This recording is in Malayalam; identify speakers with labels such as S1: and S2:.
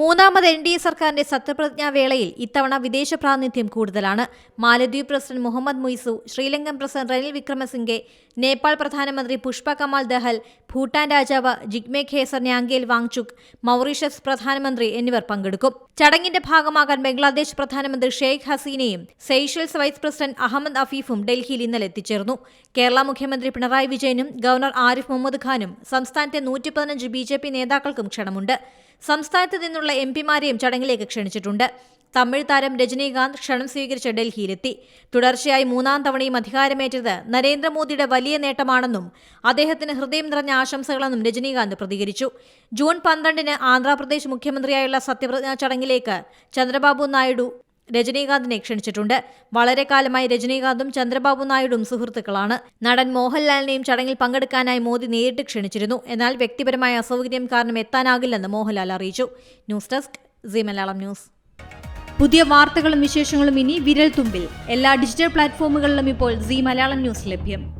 S1: മൂന്നാമത് എൻ ഡി എ സർക്കാരിന്റെ സത്യപ്രതിജ്ഞാ വേളയിൽ ഇത്തവണ വിദേശ പ്രാതിനിധ്യം കൂടുതലാണ്. മാലദ്വീപ് പ്രസിഡന്റ് മുഹമ്മദ് മുയ്സു ശ്രീലങ്കൻ പ്രസിഡന്റ് റനിൽ വിക്രമസിംഗെ നേപ്പാൾ പ്രധാനമന്ത്രി പുഷ്പ കമാൽ ദഹൽ ഭൂട്ടാൻ രാജാവ് ജിഗ്മേ ഖേസർ ന്യാങ്കേൽ വാങ്ചുക് മൗറീഷ്യസ് പ്രധാനമന്ത്രി എന്നിവർ പങ്കെടുക്കും. ചടങ്ങിന്റെ ഭാഗമാകാൻ ബംഗ്ലാദേശ് പ്രധാനമന്ത്രി ഷെയ്ഖ് ഹസീനയും സെയ്ഷൽസ് വൈസ് പ്രസിഡന്റ് അഹമ്മദ് അഫീഫും ഡൽഹിയിൽ ഇന്നലെ എത്തിച്ചേർന്നു. കേരള മുഖ്യമന്ത്രി പിണറായി വിജയനും ഗവർണർ ആരിഫ് മുഹമ്മദ് ഖാനും സംസ്ഥാനത്തെ നൂറ്റി പതിനഞ്ച് ബി ജെ പി നേതാക്കൾക്കും ക്ഷണമുണ്ട്. സംസ്ഥാനത്ത് നിന്നുള്ള എം പിമാരെയും ചടങ്ങിലേക്ക് ക്ഷണിച്ചിട്ടുണ്ട്. തമിഴ് താരം രജനീകാന്ത് ക്ഷണം സ്വീകരിച്ച് ഡൽഹിയിലെത്തി. തുടർച്ചയായി മൂന്നാം തവണയും അധികാരമേറ്റത് നരേന്ദ്രമോദിയുടെ വലിയ നേട്ടമാണെന്നും അദ്ദേഹത്തിന് ഹൃദയം നിറഞ്ഞ ആശംസകളെന്നും രജനീകാന്ത് പ്രതികരിച്ചു. ജൂൺ പന്ത്രണ്ടിന് ആന്ധ്രാപ്രദേശ് മുഖ്യമന്ത്രിയായുള്ള സത്യപ്രതിജ്ഞാ ചടങ്ങിലേക്ക് ചന്ദ്രബാബു നായിഡു രജനീകാന്തിനെ ക്ഷണിച്ചിട്ടുണ്ട്. വളരെ കാലമായി രജനീകാന്തും ചന്ദ്രബാബു നായിഡും സുഹൃത്തുക്കളാണ്. നടൻ മോഹൻലാലിനെയും ചടങ്ങിൽ പങ്കെടുക്കാനായി മോദി നേരിട്ട് ക്ഷണിച്ചിരുന്നു. എന്നാൽ വ്യക്തിപരമായ അസൗകര്യം കാരണം എത്താനാകില്ലെന്ന് മോഹൻലാൽ അറിയിച്ചു. News desk Zee Malayalam news. പുതിയ വാർത്തകളും വിശേഷങ്ങളും ഇനി വിരൽ തുമ്പിൽ എല്ലാ ഡിജിറ്റൽ പ്ലാറ്റ്ഫോമുകളിലും ഇപ്പോൾ സി മലയാളം ന്യൂസ് ലഭ്യം.